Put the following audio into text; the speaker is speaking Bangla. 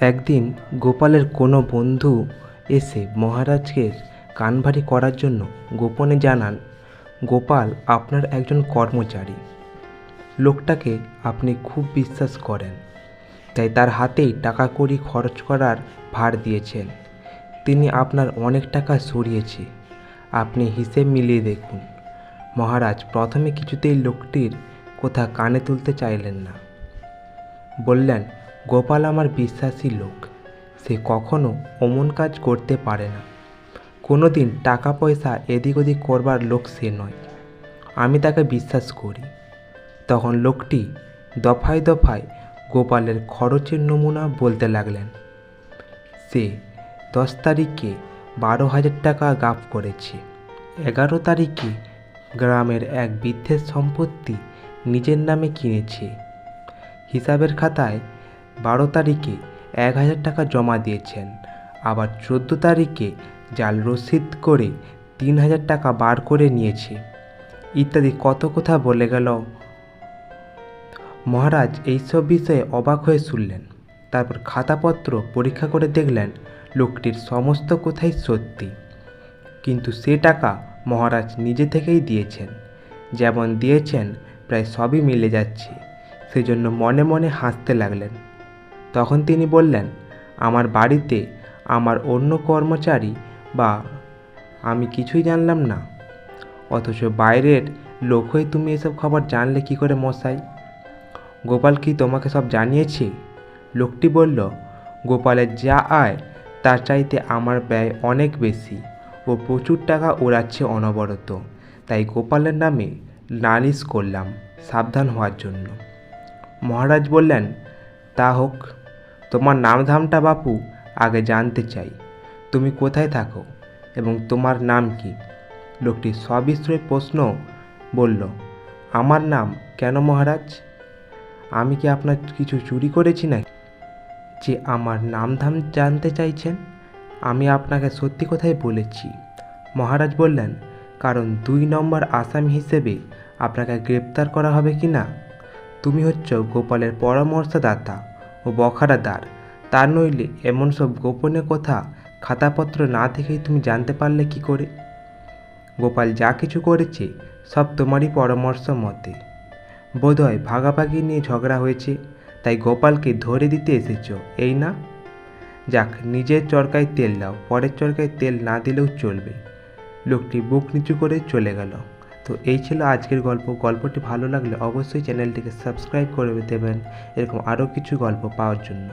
একদিন গোপালের কোনো বন্ধু এসে মহারাজকে কানভারি করার জন্য গোপনে জানান, গোপাল আপনার একজন কর্মচারী। লোকটাকে আপনি খুব বিশ্বাস করেন। তাই তার হাতেই টাকা কড়ি খরচ করার ভার দিয়েছেন। তিনি আপনার অনেক টাকা সরিয়েছে। আপনি হিসেব মিলিয়ে দেখুন মহারাজ প্রথমে কিছুতেই লোকটির কথা কানে তুলতে চাইলেন না। বললেন গোপাল আমার বিশ্বাসী লোক। সে কখনো অমন কাজ করতে পারে না। কোনো দিন টাকা পয়সা এদিক ওদিক করবার লোক সে নয়। আমি তাকে বিশ্বাস করি। তখন লোকটি দফায় দফায় গোপালের খরচের নমুনা বলতে লাগলেন। সে দশ তারিখে বারো হাজার টাকা গাফ করেছে। এগারো তারিখে গ্রামের এক বৃদ্ধের সম্পত্তি নিজের নামে কিনেছে। হিসাবের খাতায় বারো তারিখে এক হাজার টাকা জমা দিয়েছেন। আবার চোদ্দ তারিখে জাল রসিদ করে তিন হাজার টাকা বার করে নিয়েছে। ইত্যাদি কত কথা বলে গেল। মহারাজ এইসব বিষয়ে অবাক হয়ে শুনলেন। তারপর খাতাপত্র পরীক্ষা করে দেখলেন লোকটির সমস্ত কথাই সত্যি। কিন্তু সে টাকা মহারাজ নিজে থেকেই দিয়েছেন। যেমন দিয়েছেন, প্রায় সবই মিলে যাচ্ছে। সেজন্য মনে মনে হাসতে লাগলেন। তখন তিনি বললেন, আমার বাড়িতে আমার অন্য কর্মচারী বা আমি কিছুই জানলাম না। অথচ বাইরের লোক হয়ে তুমি এসব খবর জানলে কি করে মশাই? গোপাল কি তোমাকে সব জানিয়েছে? লোকটি বলল, গোপালের যা আয়, তার চাইতে আমার ব্যয় অনেক বেশি ও প্রচুর টাকা ওড়াচ্ছে অনবরত। তাই গোপালের নামে নালিশ করলাম সাবধান হওয়ার জন্য। মহারাজ বললেন, তা হোক। তোমার নামধামটা বাপু আগে জানতে চাই। তুমি কোথায় থাকো এবং তোমার নাম কি? লোকটি সবিস্ময়ে প্রশ্ন বলল, আমার নাম কেন মহারাজ? আমি কি আপনার কিছু চুরি করেছি না যে আমার নামধাম জানতে চাইছেন, আমি আপনাকে সত্যি কথাই বলেছি। মহারাজ বললেন, কারণ দুই নম্বর আসামি হিসেবে আপনাকে গ্রেপ্তার করা হবে কি না? তুমি হচ্ছ গোপালের পরামর্শদাতা। ও বখারাদার তা নইলে এমন সব গোপনীয় কথা খাতাপত্র না দেখেই তুমি জানতে পারলে কি করে? গোপাল যা কিছু করেছে, সব তোমারই পরামর্শ মতে। বোধহয় ভাগাভাগি নিয়ে ঝগড়া হয়েছে, তাই গোপালকে ধরে দিতে এসেছ, এই না? যাক, নিজের চরকায় তেল দাও, পরের চরকায় তেল না দিলেও চলবে। লোকটি বুক নিচু করে চলে গেল। তো এই ছিল আজকের গল্প। গল্পটি ভালো লাগলে অবশ্যই চ্যানেলটিকে সাবস্ক্রাইব করে দেবেন। এরকম আরও কিছু গল্প পাওয়ার জন্য।